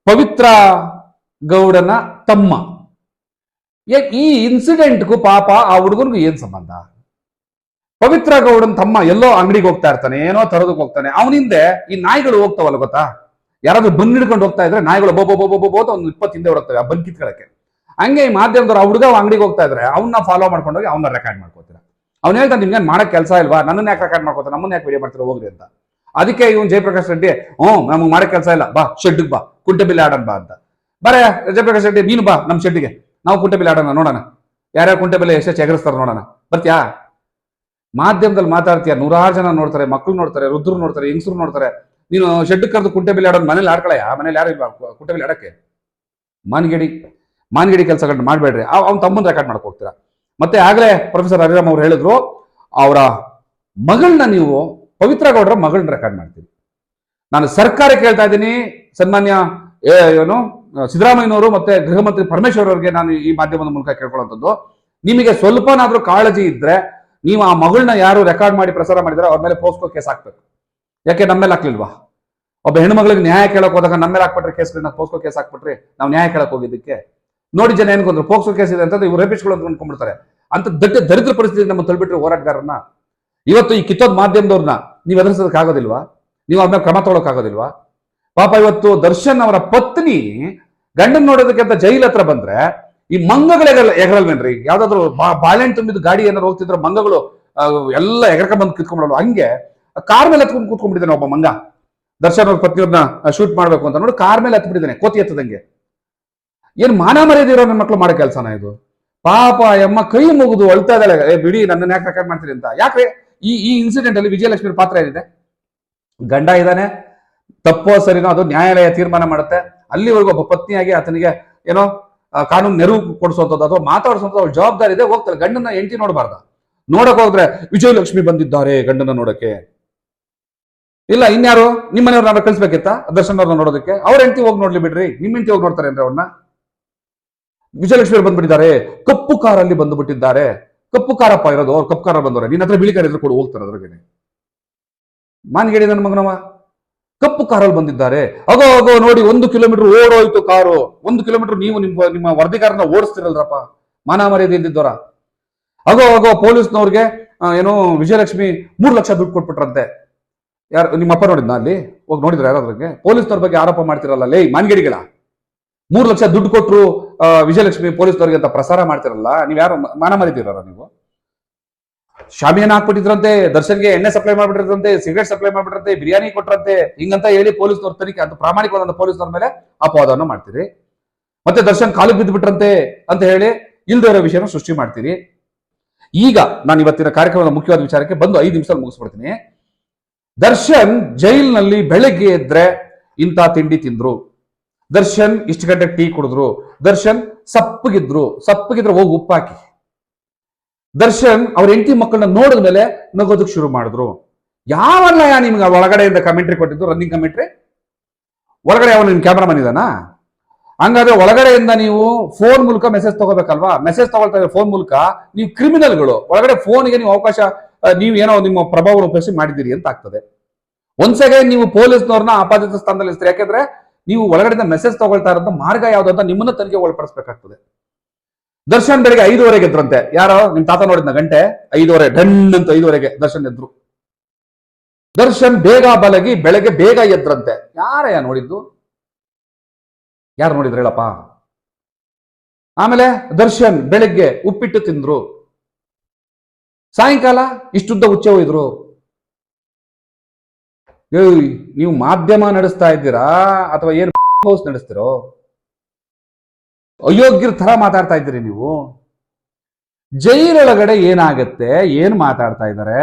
ಪವಿತ್ರ ಗೌಡನ ತಮ್ಮ. ಈ ಇನ್ಸಿಡೆಂಟ್ಗೂ ಪಾಪ ಆ ಹುಡುಗನಿಗೂ ಏನು ಸಂಬಂಧ? ಪವಿತ್ರ ಗೌಡನ್ ತಮ್ಮ ಎಲ್ಲೋ ಅಂಗಡಿಗೆ ಹೋಗ್ತಾ ಇರ್ತಾನೆ, ಏನೋ ತರೋದಕ್ಕೆ ಹೋಗ್ತಾನೆ. ಅವನಿಂದೆ ಈ ನಾಯಿಗಳು ಹೋಗ್ತಾವಲ್ಲ ಗೊತ್ತಾ? ಯಾರಾದ್ರೂ ಬಂದ್ ಹಿಡ್ಕೊಂಡು ಹೋಗ್ತಾ ಇದ್ರೆ ನಾಯಿಗಳು ಬೋ ಬೋ ಬೋ ಬೋ ಅಂತ ಒಂದು ಇಪ್ಪತ್ತು ಹಿಂದೆ ಹೊರಗ್ತವೆ ಆ ಬಂದ್ ಕಿತ್ಕೊಳ್ಳಕ್ಕೆ ಹಂಗೆ ಈ ಮಾಧ್ಯಮದವ್ರು ಆ ಹುಡುಗ ಅಂಗಡಿಗೆ ಹೋಗ್ತಾ ಇದ್ರೆ ಅವನ್ನ ಫಾಲೋ ಮಾಡ್ಕೊಂಡೋಗಿ ಅವನ್ನ ರೆಕಾರ್ಡ್ ಮಾಡ್ಕೋತೀರ? ಅವ್ನು ಹೇಳ್ತಾನೆ ನಿಮ್ಗೆ ಮಾಡಕ್ ಕೆಲಸ ಇಲ್ವಾ? ನನ್ನನ್ನ ಯಾಕೆ ರೆಕಾರ್ಡ್ ಮಾಡ್ಕೋತಾರೆ? ನಮ್ಮನ್ನ ಯಾಕೆ ವಿಡಿಯೋ ಮಾಡ್ತಾರೆ? ಹೋಗ್ರಿ ಅಂತ. ಅದಕ್ಕೆ ಇವನ್ ಜಯಪ್ರಕಾಶ್ ರೆಡ್ಡಿ, ಹ್ಞೂ, ನಮಗೆ ಮಾಡೋ ಕೆಲಸ ಇಲ್ಲ. ಬಾ ಶೆಡ್ಗೆ ಬಾ. ಕುಂಟೆ ಬಿಲ್ ಆಡೋಣ ಬಾ ಅಂತ. ಬರೇ, ಜಯಪ್ರಕಾಶ್ ರೆಡ್ಡಿ, ನೀನು ಬಾ ನಮ್ಮ ಶೆಡ್ಡಿಗೆ ನಾವು ಕುಂಟೆ ಬಿಲ್ ಆಡೋಣ ನೋಡೋಣ. ಯಾರ್ಯಾರು ಕುಂಟೆಬಿಲ್ಲ ಬೆಲೆ ಎಷ್ಟೆಷ್ಟು ಎಗರಿಸ್ತಾರೆ ನೋಡೋಣ. ಬರ್ತ್ಯಾ? ಮಾಧ್ಯಮದಲ್ಲಿ ಮಾತಾಡ್ತೀಯ, ನೂರಾರು ಜನ ನೋಡ್ತಾರೆ ಮಕ್ಕಳು ನೋಡ್ತಾರೆ, ವೃದ್ಧರು ನೋಡ್ತಾರೆ, ಹೆಂಗಸರು ನೋಡ್ತಾರೆ. ನೀನು ಶೆಡ್ ಕರೆದು ಕುಂಟೆ ಬಿಲ್ ಆಡೋದು ಮನೇಲಿ ಆ ಮನೇಲಿ ಯಾರು ಇಲ್ವಾ? ಕುಂಟೆ ಬಿಲ್ ಆಡಕ್ಕೆ? ಮಾನ್ಗಿಡಿ ಮಾನ್ಗಿಡಿ ಕೆಲಸಗಳನ್ನ ಮಾಡಬೇಡ್ರಿ. ಅವ್ನ ತಮ್ಮನ ರೆಕಾರ್ಡ್ ಮಾಡಕ್ ಮತ್ತೆ ಆಗಲೇ ಪ್ರೊಫೆಸರ್ ಹರಿರಾಮ್ ಅವ್ರು ಹೇಳಿದ್ರು, ಅವರ ಮಗಳನ್ನ ನೀವು ಪವಿತ್ರ ಗೌಡರ ಮಗಳನ್ನ ರೆಕಾರ್ಡ್ ಮಾಡ್ತೀರಿ. ನಾನು ಸರ್ಕಾರ ಕೇಳ್ತಾ ಇದ್ದೀನಿ, ಸನ್ಮಾನ್ಯ ಏನು, ಸಿದ್ದರಾಮಯ್ಯನವರು ಮತ್ತೆ ಗೃಹ ಮಂತ್ರಿ ಪರಮೇಶ್ವರ್ ಅವರಿಗೆ ನಾನು ಈ ಮಾಧ್ಯಮದ ಮೂಲಕ ಕೇಳ್ಕೊಳ್ಳುವಂಥದ್ದು ನಿಮಗೆ ಸ್ವಲ್ಪನಾದ್ರೂ ಕಾಳಜಿ ಇದ್ರೆ ನೀವು ಆ ಮಗಳನ್ನ ಯಾರು ರೆಕಾರ್ಡ್ ಮಾಡಿ ಪ್ರಸಾರ ಮಾಡಿದ್ರೆ ಅವ್ರ ಮೇಲೆ ಪೋಸ್ಕೋ ಕೇಸ್ ಹಾಕ್ಬೇಕು. ಯಾಕೆ? ನಮ್ಮ ಮೇಲೆ ಹಾಕ್ಲಿಲ್ವಾ? ಒಬ್ಬ ಹೆಣ್ಮಗಳಿಗೆ ನ್ಯಾಯ ಕೇಳಕ್ ಹೋದಾಗ ನಮ್ಮ ಮೇಲೆ ಹಾಕ್ಬಿಟ್ರೆ ಕೇಸ್ಗಳನ್ನ ಪೋಸ್ಕೋ ಕೇಸ್ ಹಾಕ್ಬಿಟ್ರಿ ನಾವು ನ್ಯಾಯ ಕೇಳಕ್ ಹೋಗಿದ್ದಕ್ಕೆ. ನೋಡಿ ಜನ ಏನ್ಕೊಂಡ್ರು ಪೋಕ್ಸೋ ಕೇಸ್ ಇದೆ ಅಂತಂದ್ರೆ ಇವ್ರು ರೇಪಿಸ್ಗಳು ಅಂತ ಅನ್ಕೊಂಡ್ಬಿಡ್ತಾರೆ. ಅಂತ ದಡ್ಡ ದರಿದ್ರ ಪರಿಸ್ಥಿತಿ ನಮ್ಮ ತಳ್ಬಿಟ್ರೆ ಹೋರಾಟಗಾರರನ್ನ ಇವತ್ತು ಈ ಕಿತ್ತೋದ್ ಮಾಧ್ಯಮದವ್ರನ್ನ ನೀವು ಎದುರಿಸೋದಕ್ಕಾಗೋದಿಲ್ವಾ ನೀವು ಅವ್ರ ಮೇಲೆ ಕ್ರಮ ತಗೊಳಕ್ಕಾಗೋದಿಲ್ವಾ ಪಾಪ ಇವತ್ತು ದರ್ಶನ್ ಅವರ ಪತ್ನಿ ಗಂಡನ್ ನೋಡೋದಕ್ಕೆ ಅಂತ ಜೈಲ್ ಹತ್ರ ಬಂದ್ರೆ ಈ ಮಂಗಗಳು ಎಗರಲ್ಲ ಎಗರಲ್ವೇನ್ರಿ ಯಾವ್ದಾದ್ರು ಬಾಳೆಹಣ್ಣು ತುಂಬಿದ ಗಾಡಿ ಏನಾರು ಹೋಗ್ತಿದ್ರೆ ಮಂಗಗಳು ಎಲ್ಲ ಎಗರ್ಕೊಂಡ್ ಬಂದು ಕಿತ್ಕೊಂಡ್ಬಿಡಲ್ಲ ಹಂಗೆ ಕಾರ್ ಮೇಲೆ ಹತ್ಕೊಂಡು ಕೂತ್ಕೊಂಡ್ಬಿಟ್ಟಿದ್ದಾನೆ ಒಬ್ಬ ಮಂಗ. ದರ್ಶನ್ ಅವ್ರ ಪತ್ನಿಯವ್ರನ್ನ ಶೂಟ್ ಮಾಡ್ಬೇಕು ಅಂತ ನೋಡಿ ಕಾರ್ ಮೇಲೆ ಹತ್ಬಿಟ್ಟಿದ್ದಾನೆ ಕೋತಿ ಎತ್ತದಂಗೆ. ಏನ್ ಮಾನ ಮರ್ಯಾದೆ ಇರೋ ನನ್ನ ಮಕ್ಳು ಮಾಡೋ ಕೆಲಸನ ಇದು? ಪಾಪ ಅಮ್ಮ ಕೈ ಮುಗಿದು ಅಳ್ತಾ ಇದ್ದಾಳೆ. ಏ, ಬಿಡಿ ನನ್ನ ಯಾಕೆ ರೆಕಾರ್ಡ್ ಮಾಡ್ತೀರಿ ಅಂತ. ಯಾಕೆ ಈ ಈ ಇನ್ಸಿಡೆಂಟ್ ಅಲ್ಲಿ ವಿಜಯಲಕ್ಷ್ಮಿ ಪಾತ್ರ ಏನಿದೆ? ಗಂಡ ಇದ್ದಾನೆ, ತಪ್ಪೋ ಸರಿನೋ ಅದು ನ್ಯಾಯಾಲಯ ತೀರ್ಮಾನ ಮಾಡುತ್ತೆ. ಅಲ್ಲಿವರೆಗೂ ಒಬ್ಬ ಪತ್ನಿಯಾಗಿ ಆತನಿಗೆ ಏನೋ ಕಾನೂನು ನೆರವು ಕೊಡಿಸುವಂಥದ್ದು ಅಥವಾ ಮಾತಾಡಿಸುವಂಥದ್ದು, ಅವ್ಳ ಜವಾಬ್ದಾರಿ ಇದೆ ಹೋಗ್ತಾರೆ ಗಂಡನ ಎಂಟಿ ನೋಡಬಾರ್ದ. ನೋಡಕ್ ಹೋದ್ರೆ ವಿಜಯಲಕ್ಷ್ಮಿ ಬಂದಿದ್ದಾರೆ ಗಂಡನ ನೋಡಕ್ಕೆ. ಇಲ್ಲ, ಇನ್ಯಾರು? ನಿಮ್ಮನೆಯವ್ರನ್ನ ಕಳಿಸ್ಬೇಕಿತ್ತ? ದರ್ಶನ್ ಅವ್ರನ್ನ ನೋಡೋದಕ್ಕೆ? ಅವ್ರ ಹೆಂಡತಿ ಹೋಗಿ ನೋಡ್ಲಿ ಬಿಡ್ರಿ. ನಿಮ್ಮ ಹೆಂಡತಿ ಹೋಗಿ ನೋಡ್ತಾರೆ ಅಂದ್ರೆ ಅವ್ರನ್ನ? ವಿಜಯಲಕ್ಷ್ಮಿ ಬಂದ್ಬಿಟ್ಟಿದ್ದಾರೆ. ಕಪ್ಪು ಕಾರಲ್ಲಿ ಬಂದ್ಬಿಟ್ಟಿದ್ದಾರೆ. ಕಪ್ಪು ಕಾರಪ್ಪ ಇರೋದು, ಅವ್ರು ಕಪ್ಪು ಕಾರ ಬಂದವ್ರೆ. ನಿನ್ನ ಹತ್ರ ಬಿಳಿ ಕಾರ ಇದ್ರೆ ಕೊಡು, ಹೋಗ್ತಾರೆ ಅದ್ರಾಗೆ ಮಾನ್ಗೇಡಿ ನನ್ನ ಮಗನವ. ಕಾರಲ್ಲಿ ಬಂದಿದ್ದಾರೆ. ಅಗೋ ಅಗೋ ನೋಡಿ ಒಂದು ಕಿಲೋಮೀಟರ್ ಓಡೋಯ್ತು ಕಾರು. ಒಂದು ಕಿಲೋಮೀಟರ್ ನೀವು ನಿಮ್ಮ ನಿಮ್ಮ ವರದಿಗಾರನ ಓಡಿಸ್ತಿರಲ್ರಪ್ಪ. ಮಾನ ಮರ್ಯಾದೆ ಇದ್ದಿದ್ದವರ ಅಗೋ ಅಗೋ ಪೊಲೀಸ್ನವ್ರಿಗೆ ಏನು ವಿಜಯಲಕ್ಷ್ಮಿ ಮೂರು ಲಕ್ಷ ದುಡ್ಡು ಕೊಟ್ಬಿಟ್ರಂತೆ. ಯಾರು ನಿಮ್ಮ ಅಪ್ಪ ನೋಡಿದ್ನ ಅಲ್ಲಿ? ಹೋಗಿ ನೋಡಿದ್ರ ಯಾರಾದ್ರಿಗೆ? ಪೊಲೀಸ್ನವ್ರ ಬಗ್ಗೆ ಆರೋಪ ಮಾಡ್ತಿರಲ್ಲ ಲೇ ಮಾನ್ಗಿಡಿಗಳ. ಮೂರು ಲಕ್ಷ ದುಡ್ಡು ಕೊಟ್ರು ಆ, ವಿಜಯಲಕ್ಷ್ಮಿ ಪೊಲೀಸ್ನವ್ರಿಗೆ ಅಂತ ಪ್ರಸಾರ ಮಾಡ್ತಿರಲ್ಲ ನೀವು ಯಾರು ಮಾನ ಮರಿತೀರಲ್ಲ ನೀವು? ಶಾಮಿಯಾನ ಹಾಕ್ಬಿಟ್ಟಿದ್ರಂತೆ, ದರ್ಶನ್ಗೆ ಎಣ್ಣೆ ಸಪ್ಲೈ ಮಾಡ್ಬಿಟ್ಟಿದ್ರಂತೆ ಸಿಗರೇಟ್ ಸಪ್ಲೈ ಮಾಡ್ಬಿಟ್ರಂತೆ ಬಿರಿಯಾನಿ ಕೊಟ್ರಂತೆ, ಹಿಂಗಂತ ಹೇಳಿ ಪೊಲೀಸ್ನವ್ರ ತನಿಖೆ, ಅಂತ ಪ್ರಾಮಾಣಿಕವಾದ ಪೊಲೀಸ್ನವ್ರ ಮೇಲೆ ಅಪವಾದವನ್ನು ಮಾಡ್ತೀರಿ. ಮತ್ತೆ ದರ್ಶನ್ ಕಾಲಿಗೆ ಬಿದ್ದು ಬಿಟ್ರಂತೆ ಅಂತ ಹೇಳಿ ಇಲ್ದೇ ಇರೋ ವಿಷಯನ ಸೃಷ್ಟಿ ಮಾಡ್ತೀರಿ. ಈಗ ನಾನು ಇವತ್ತಿನ ಕಾರ್ಯಕ್ರಮದ ಮುಖ್ಯವಾದ ವಿಚಾರಕ್ಕೆ ಬಂದು ಐದು ನಿಮಿಷದಲ್ಲಿ ಮುಗಿಸ್ಬಿಡ್ತೀನಿ. ದರ್ಶನ್ ಜೈಲ್ನಲ್ಲಿ ಬೆಳಗ್ಗೆ ಎದ್ರೆ ಇಂಥ ತಿಂಡಿ ತಿಂದ್ರು. ದರ್ಶನ್ ಇಷ್ಟು ಗಂಟೆ ಟೀ ಕುಡಿದ್ರು. ದರ್ಶನ್ ಸಪ್ಪಗಿದ್ರು. ಸಪ್ಪಗಿದ್ರೆ ಹೋಗಿ ಉಪ್ಪಾಕಿ. ದರ್ಶನ್ ಅವ್ರ ಹೆಂಡತಿ ಮಕ್ಕಳನ್ನ ನೋಡಿದ ಮೇಲೆ ನಗೋದಕ್ಕೆ ಶುರು ಮಾಡಿದ್ರು. ಯಾವಲ್ಲ ಯಾ ನಿಮ್ಗೆ ಒಳಗಡೆಯಿಂದ ಕಮೆಂಟ್ರಿ ಕೊಟ್ಟಿದ್ದು ರನ್ನಿಂಗ್ ಕಮೆಂಟ್ರಿ ಒಳಗಡೆ ಯಾವ ನಿನ್ ಕ್ಯಾಮ್ರಾಮನ್ ಇದಾನಾ? ಹಂಗಾದ್ರೆ ಒಳಗಡೆಯಿಂದ ನೀವು ಫೋನ್ ಮೂಲಕ ಮೆಸೇಜ್ ತಗೋಬೇಕಲ್ವಾ? ಮೆಸೇಜ್ ತಗೊಳ್ತಾ ಇದ್ರೆ ಫೋನ್ ಮೂಲಕ ನೀವು ಕ್ರಿಮಿನಲ್ಗಳು ಒಳಗಡೆ ಫೋನ್ಗೆ ನೀವು ಅವಕಾಶ ನೀವು ಏನೋ ನಿಮ್ಮ ಪ್ರಭಾವ ಉಪಯೋಗಿಸಿ ಮಾಡಿದ್ದೀರಿ ಅಂತ ಆಗ್ತದೆ. ಒಂದ್ಸಗೆ ನೀವು ಪೊಲೀಸ್ನವ್ರನ್ನ ಅಪಾದಿತ ಸ್ಥಾನದಲ್ಲಿ ಯಾಕೆಂದ್ರೆ ನೀವು ಒಳಗಡೆಯಿಂದ ಮೆಸೇಜ್ ತಗೊಳ್ತಾ ಇರೋದು ಮಾರ್ಗ ಯಾವ್ದು ಅಂತ ನಿಮ್ಮನ್ನ ತನಿಖೆ ಒಳಪಡಿಸಬೇಕಾಗ್ತದೆ. ದರ್ಶನ್ ಬೆಳಿಗ್ಗೆ ಐದುವರೆಗೆ ಎದ್ರಂತೆ. ಯಾರೋ? ನಿಮ್ ತಾತ ನೋಡಿದ್ನ ಗಂಟೆ? ಐದುವರೆ, ಡನ್ ಅಂತ ಐದುವರೆಗೆ ದರ್ಶನ್ ಎದ್ರು. ದರ್ಶನ್ ಬೇಗ ಬಲಗಿ ಬೆಳಗ್ಗೆ ಬೇಗ ಎದ್ರಂತೆ. ಯಾರಯ್ಯ ನೋಡಿದ್ದು? ಯಾರು ನೋಡಿದ್ರು ಹೇಳಪ್ಪ? ಆಮೇಲೆ ದರ್ಶನ್ ಬೆಳಗ್ಗೆ ಉಪ್ಪಿಟ್ಟು ತಿಂದ್ರು. ಸಾಯಂಕಾಲ ಇಷ್ಟುದ್ದ ಉಚ್ಚೆ ಹೋಯ್ದ್ರು ನೀವು ಮಾಧ್ಯಮ ನಡೆಸ್ತಾ ಇದ್ದೀರಾ? ಅಥವಾ ಏನು ಹೌಸ್ ನಡೆಸ್ತಿರೋ? ಅಯೋಗ್ಯರ ಥರ ಮಾತಾಡ್ತಾ ಇದ್ದೀರಿ ನೀವು. ಜೈಲೊಳಗಡೆ ಏನಾಗತ್ತೆ, ಏನ್ ಮಾತಾಡ್ತಾ ಇದ್ದಾರೆ,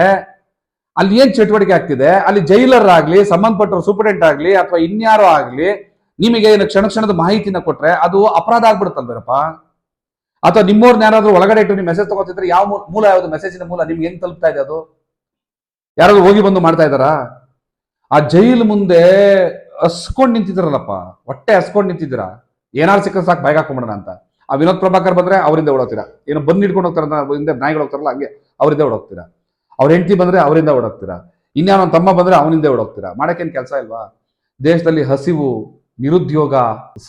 ಅಲ್ಲಿ ಏನ್ ಚಟುವಟಿಕೆ ಆಗ್ತಿದೆ, ಅಲ್ಲಿ ಜೈಲರ್ ಆಗಲಿ, ಸಂಬಂಧಪಟ್ಟವ್ರು ಸೂಪರಿಂಟೆಂಟ್ ಆಗ್ಲಿ, ಅಥವಾ ಇನ್ಯಾರೋ ಆಗ್ಲಿ, ನಿಮಗೆ ಏನು ಕ್ಷಣ ಕ್ಷಣದ ಮಾಹಿತಿನ ಕೊಟ್ರೆ ಅದು ಅಪರಾಧ ಆಗ್ಬಿಡುತ್ತಲ್ವೇರಪ್ಪ ಅಥವಾ ನಿಮ್ಮವ್ರನ್ನ ಯಾರಾದ್ರೂ ಒಳಗಡೆ ಇಟ್ಟು ನೀವು ಮೆಸೇಜ್ ತಗೋತಿದ್ರೆ ಯಾವ ಮೂಲ ಯಾವುದು ಮೆಸೇಜಿನ ಮೂಲ ನಿಮ್ಗೆ ಹೆಂಗ್ ತಲುಪ್ತಾ ಇದೆ ಅದು? ಯಾರಾದ್ರೂ ಹೋಗಿ ಬಂದು ಮಾಡ್ತಾ ಇದ್ದಾರಾ? ಆ ಜೈಲ್ ಮುಂದೆ ಹಸ್ಕೊಂಡ್ ನಿಂತಿದ್ರಲ್ಲಪ್ಪ, ಹೊಟ್ಟೆ ಹಸ್ಕೊಂಡ್ ನಿಂತಿದ್ದೀರಾ? ಏನಾರು ಸಿಕ್ಕ ಸಾಕು ಬಾಯ್ ಹಾಕೊಂಬಿಡೋಣ ಅಂತ. ಆ ವಿನೋದ್ ಪ್ರಭಾಕರ್ ಬಂದ್ರೆ ಅವರಿಂದ ಓಡೋಗ್ತೀರಾ ಏನು ಬಂದು ಹಿಡ್ಕೊಂಡು ಹೋಗ್ತಾರ ಹಿಂದೆ ನಾಯಿಗಳು ಹೋಗ್ತಾರಲ್ಲ, ಹಂಗೆ ಅವರಿಂದ ಓಡೋಗ್ತೀರಾ ಅವ್ರ ಹೆಂಡತಿ ಬಂದ್ರೆ ಅವರಿಂದ ಓಡೋಗ್ತೀರಾ ಇನ್ಯಾವ ತಮ್ಮ ಬಂದ್ರೆ ಅವನಿಂದ ಓಡೋಗ್ತೀರಾ ಮಾಡೋಕೇನು ಕೆಲಸ ಇಲ್ವಾ? ದೇಶದಲ್ಲಿ ಹಸಿವು, ನಿರುದ್ಯೋಗ,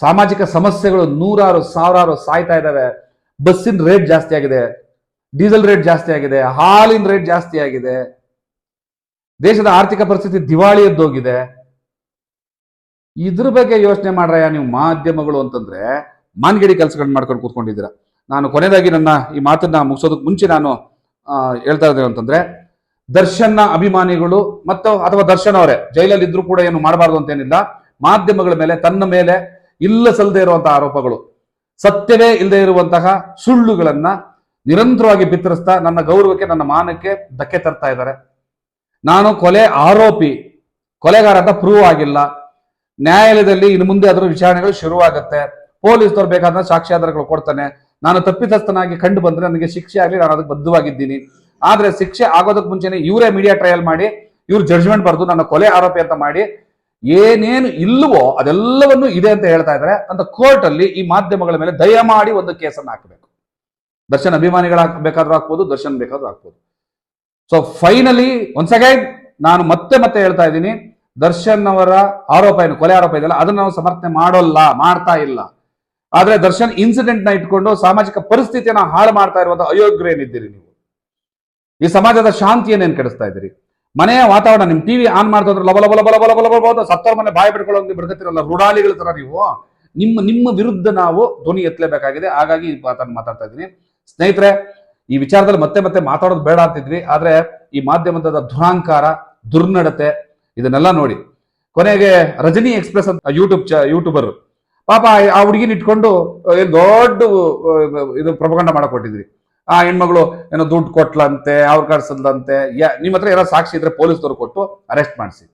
ಸಾಮಾಜಿಕ ಸಮಸ್ಯೆಗಳು ನೂರಾರು, ಸಾವಿರಾರು ಸಾಯ್ತಾ ಇದ್ದಾವೆ ಬಸ್ಸಿನ ರೇಟ್ ಜಾಸ್ತಿ ಆಗಿದೆ. ಡೀಸೆಲ್ ರೇಟ್ ಜಾಸ್ತಿ ಆಗಿದೆ. ಹಾಲಿನ ರೇಟ್ ಜಾಸ್ತಿ ಆಗಿದೆ. ದೇಶದ ಆರ್ಥಿಕ ಪರಿಸ್ಥಿತಿ ದಿವಾಳಿ ಎದ್ದೋಗಿದೆ. ಇದ್ರ ಬಗ್ಗೆ ಯೋಚನೆ ಮಾಡ್ರಯ್ಯ ನೀವು ಮಾಧ್ಯಮಗಳು ಅಂತಂದ್ರೆ ಮಾನ್ಗಡಿ ಕೆಲಸಗಳನ್ನ ಮಾಡ್ಕೊಂಡು ಕೂತ್ಕೊಂಡಿದ್ದೀರಾ. ನಾನು ಕೊನೆಯದಾಗಿ ನನ್ನ ಈ ಮಾತನ್ನ ಮುಗಿಸೋದಕ್ಕೆ ಮುಂಚೆ ನಾನು ಹೇಳ್ತಾ ಇದ್ದೇನೆ ಅಂತಂದ್ರೆ, ದರ್ಶನ್ನ ಅಭಿಮಾನಿಗಳು ಮತ್ತು ಅಥವಾ ದರ್ಶನ್ ಅವರೇ ಜೈಲಲ್ಲಿ ಇದ್ರು ಕೂಡ ಏನು ಮಾಡಬಾರ್ದು ಅಂತೇನಿಲ್ಲ. ಮಾಧ್ಯಮಗಳ ಮೇಲೆ, ತನ್ನ ಮೇಲೆ ಇಲ್ಲ ಸಲ್ಲದೆ ಇರುವಂತಹ ಆರೋಪಗಳು. ಸತ್ಯವೇ ಇಲ್ಲದೆ ಇರುವಂತಹ ಸುಳ್ಳುಗಳನ್ನ ನಿರಂತರವಾಗಿ ಬಿತ್ತರಿಸ್ತಾ ನನ್ನ ಗೌರವಕ್ಕೆ, ನನ್ನ ಮಾನಕ್ಕೆ ಧಕ್ಕೆ ತರ್ತಾ ಇದ್ದಾರೆ. ನಾನು ಕೊಲೆ ಆರೋಪಿ ಕೊಲೆಗಾರ ಅಂತ ಪ್ರೂವ್ ಆಗಿಲ್ಲ. ನ್ಯಾಯಾಲಯದಲ್ಲಿ ಇನ್ನು ಮುಂದೆ ಅದರ ವಿಚಾರಣೆಗಳು ಶುರುವಾಗುತ್ತೆ. ಪೊಲೀಸ್ನವ್ರು ಬೇಕಾದ್ರೆ ಸಾಕ್ಷ್ಯಾಧಾರಗಳು ಕೊಡ್ತಾನೆ. ನಾನು ತಪ್ಪಿತಸ್ಥನಾಗಿ ಕಂಡು ಬಂದ್ರೆ ನನಗೆ ಶಿಕ್ಷೆ ಆಗಲಿ, ನಾನು ಅದಕ್ಕೆ ಬದ್ಧವಾಗಿದ್ದೀನಿ. ಆದ್ರೆ ಶಿಕ್ಷೆ ಆಗೋದಕ್ಕೆ ಮುಂಚೆನೆ ಇವರೇ ಮೀಡಿಯಾ ಟ್ರಯಲ್ ಮಾಡಿ, ಇವ್ರು ಜಡ್ಜ್ಮೆಂಟ್ ಬರೆದು ನನ್ನ ಕೊಲೆ ಆರೋಪಿ ಅಂತ ಮಾಡಿ, ಏನೇನು ಇಲ್ಲವೋ ಅದೆಲ್ಲವನ್ನು ಇದೆ ಅಂತ ಹೇಳ್ತಾ ಇದ್ದಾರೆ. ಅಂತ ಕೋರ್ಟ್ ಅಲ್ಲಿ ಈ ಮಾಧ್ಯಮಗಳ ಮೇಲೆ ದಯಮಾಡಿ ಒಂದು ಕೇಸನ್ನು ಹಾಕಬೇಕು. ದರ್ಶನ್ ಅಭಿಮಾನಿಗಳ ಬೇಕಾದ್ರೂ ಹಾಕ್ಬೋದು, ದರ್ಶನ್ ಬೇಕಾದ್ರೂ ಹಾಕ್ಬೋದು. ಸೊ ಫೈನಲಿ ಒನ್ಸ್ ಅಗೈನ್ ನಾನು ಮತ್ತೆ ಮತ್ತೆ ಹೇಳ್ತಾ ಇದ್ದೀನಿ. ದರ್ಶನ್ ಅವರ ಆರೋಪ ಏನು, ಕೊಲೆ ಆರೋಪ ಇದೆಯಲ್ಲ, ಅದನ್ನ ನಾವು ಸಮರ್ಥನೆ ಮಾಡೋಲ್ಲ, ಮಾಡ್ತಾ ಇಲ್ಲ. ಆದ್ರೆ ದರ್ಶನ್ ಇನ್ಸಿಡೆಂಟ್ನ ಇಟ್ಕೊಂಡು ಸಾಮಾಜಿಕ ಪರಿಸ್ಥಿತಿಯನ್ನ ಹಾಳು ಮಾಡ್ತಾ ಇರುವಂತಹ ಅಯೋಗ್ಯರೇನಿದ್ದೀರಿ ನೀವು? ಈ ಸಮಾಜದ ಶಾಂತಿಯನ್ನೇನ್ ಕೆಡಿಸ್ತಾ ಇದ್ದೀರಿ? ಮನೆಯ ವಾತಾವರಣ, ನಿಮ್ ಟಿವಿ ಆನ್ ಮಾಡ್ತಾ ಲಬ ಲಬ ಲಬ ಲಬ ಲಬ ಲಬ ಅಂತ ಮನೆ ಬಾಯಿ ಬಿಡ್ಕೊಳ್ಳೋ ಬಿಡ್ಕತ್ತಿರಲ್ಲ ರುಡಾಲಿಗಳ ತರ ನೀವು. ನಿಮ್ಮ ನಿಮ್ಮ ವಿರುದ್ಧ ನಾವು ಧ್ವನಿ ಎತ್ತಲೇಬೇಕಾಗಿದೆ. ಹಾಗಾಗಿ ಮಾತನ್ನ ಮಾತಾಡ್ತಾ ಇದ್ದೀನಿ. ಸ್ನೇಹಿತರೆ, ಈ ವಿಚಾರದಲ್ಲಿ ಮತ್ತೆ ಮತ್ತೆ ಮಾತಾಡೋದು ಬೇಡ ಅಂತಿದ್ವಿ. ಆದ್ರೆ ಈ ಮಾಧ್ಯಮದ ದುರಾಂಕಾರ, ದುರ್ನಡತೆ ಇದನ್ನೆಲ್ಲ ನೋಡಿ. ಕೊನೆಗೆ ರಜನಿ ಎಕ್ಸ್ಪ್ರೆಸ್ ಅಂತ ಯೂಟ್ಯೂಬ್ ಯೂಟ್ಯೂಬರ್ ಪಾಪ ಆ ಹುಡುಗಿನ ಇಟ್ಕೊಂಡು ದೊಡ್ಡ ಇದು ಪ್ರಪಗಂಡ ಮಾಡಕೊಟ್ಟಿದ್ರಿ. ಆ ಹೆಣ್ಮಗಳು ಏನೋ ದುಡ್ಡು ಕೊಟ್ಲಂತೆ, ಅವ್ರ ಕಳ್ಸದ್ಲಂತೆ ನಿಮ್ಮ ಹತ್ರ ಏನೋ ಸಾಕ್ಷಿ ಇದ್ರೆ ಪೊಲೀಸ್ದವ್ರು ಕೊಟ್ಟು ಅರೆಸ್ಟ್ ಮಾಡಿಸಿ.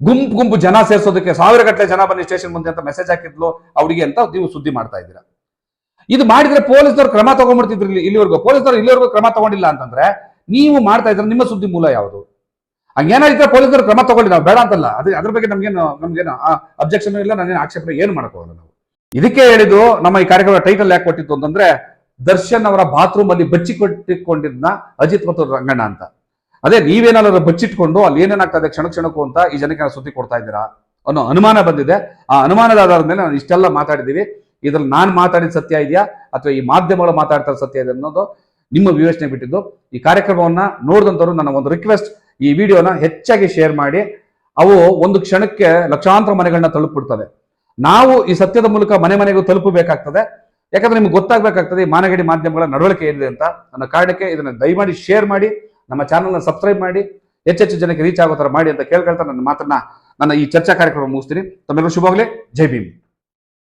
ಗುಂಪು ಗುಂಪು ಜನ ಸೇರಿಸೋದಕ್ಕೆ ಸಾವಿರ ಗಟ್ಟಲೆ ಜನ ಬನ್ನಿ ಸ್ಟೇಷನ್ ಮುಂದೆ ಅಂತ ಮೆಸೇಜ್ ಹಾಕಿದ್ಲು ಅವಳಿಗೆ ಅಂತ ನೀವು ಸುದ್ದಿ ಮಾಡ್ತಾ ಇದ್ದೀರಾ. ಇದು ಮಾಡಿದ್ರೆ ಪೊಲೀಸ್ನವ್ರು ಕ್ರಮ ತಗೊಂಡ್ಬಿಡ್ತಿದ್ರಿ ಇಲ್ಲಿ, ಇಲ್ಲಿವರೆಗೂ. ಪೊಲೀಸ್ನವ್ರು ಇಲ್ಲಿವರೆಗೂ ಕ್ರಮ ತಗೊಂಡಿಲ್ಲ ಅಂತಂದ್ರೆ, ನೀವು ಮಾಡ್ತಾ ಇದ್ರೆ ನಿಮ್ಮ ಸುದ್ದಿ ಮೂಲ ಯಾವುದು? ಹಂಗೇನಾಗಿದ್ರೆ ಪೊಲೀಸರು ಕ್ರಮ ತಗೊಳ್ಳಿ, ನಾವು ಬೇಡ ಅಂತಲ್ಲ. ಅದ್ರ ಅದ್ರ ಬಗ್ಗೆ ನಮ್ಗೇನು ನಮ್ಗೇನು ಅಬ್ಜೆಕ್ಷನ್ ಇಲ್ಲ, ನಾನೇನು ಆಕ್ಷೇಪಣೆ ಏನು ಮಾಡಕ್ಕೋಗಲ್ಲ ನಾವು. ಇದಕ್ಕೆ ಹೇಳಿದ್ದು ನಮ್ಮ ಈ ಕಾರ್ಯಕ್ರಮ ಟೈಟಲ್ ಯಾಕೆ ಕೊಟ್ಟಿತ್ತು ಅಂತಂದ್ರೆ, ದರ್ಶನ್ ಅವರ ಬಾತ್ರೂಮ್ ಅಲ್ಲಿ ಬಚ್ಚಿಕೊಟ್ಟಿಕೊಂಡಿದ್ನ ಅಜಿತ್ ಮತ್ತು ರಂಗಣ್ಣ ಅಂತ. ಅದೇ ನೀವೇನಾದ್ರು ಬಚ್ಚಿಟ್ಕೊಂಡು ಅಲ್ಲಿ ಏನೇನಾಗ್ತದೆ ಕ್ಷಣ ಕ್ಷಣಕ್ಕೂ ಅಂತ ಈ ಜನಕ್ಕೆ ಸುದ್ದಿ ಕೊಡ್ತಾ ಇದ್ದೀರಾ ಅನ್ನೋ ಅನುಮಾನ ಬಂದಿದೆ. ಆ ಅನುಮಾನದ ಆಧಾರದ ಮೇಲೆ ನಾನು ಇಷ್ಟೆಲ್ಲ ಮಾತಾಡಿದ್ದೀವಿ. ಇದ್ರಲ್ಲಿ ನಾನು ಮಾತಾಡಿದ ಸತ್ಯ ಇದೆಯಾ? ಅಥವಾ ಈ ಮಾಧ್ಯಮಗಳು ಮಾತಾಡ್ತಾರೆ ಸತ್ಯ ಇದೆ ಅನ್ನೋದು ನಿಮ್ಮ ವಿವೇಚನೆ ಬಿಟ್ಟಿದ್ದು. ಈ ಕಾರ್ಯಕ್ರಮವನ್ನ ನೋಡಿದಂಥವ್ರು ನನ್ನ ಒಂದು ರಿಕ್ವೆಸ್ಟ್ ಈ ವಿಡಿಯೋನ ಹೆಚ್ಚಾಗಿ ಶೇರ್ ಮಾಡಿ. ಅವು ಒಂದು ಕ್ಷಣಕ್ಕೆ ಲಕ್ಷಾಂತರ ಮನೆಗಳನ್ನ ತಲುಪಿಬಿಡ್ತವೆ. ನಾವು ಈ ಸತ್ಯದ ಮೂಲಕ ಮನೆ ಮನೆಗೂ ತಲುಪಬೇಕಾಗ್ತದೆ. ಯಾಕಂದ್ರೆ ನಿಮ್ಗೆ ಗೊತ್ತಾಗಬೇಕಾಗ್ತದೆ ಮಾನಗಡಿ ಮಾಧ್ಯಮಗಳ ನಡವಳಿಕೆ ಏನಿದೆ ಅಂತ. ನನ್ನ ಕಾರಣಕ್ಕೆ ಇದನ್ನ ದಯಮಾಡಿ ಶೇರ್ ಮಾಡಿ, ನಮ್ಮ ಚಾನಲ್ನ ಸಬ್ಸ್ಕ್ರೈಬ್ ಮಾಡಿ ಹೆಚ್ಚೆಚ್ಚು ಜನಕ್ಕೆ ರೀಚ್ ಆಗೋ ಥರ ಮಾಡಿ ಅಂತ ಕೇಳ್ಕೊಳ್ತಾ ನನ್ನ ಮಾತನ್ನ, ನನ್ನ ಈ ಚರ್ಚಾ ಕಾರ್ಯಕ್ರಮ ಮುಗಿಸ್ತೀನಿ. ತಮ್ಮೆಲ್ಲರೂ ಶುಭವಾಗಲಿ. ಜೈ ಭೀಮ್.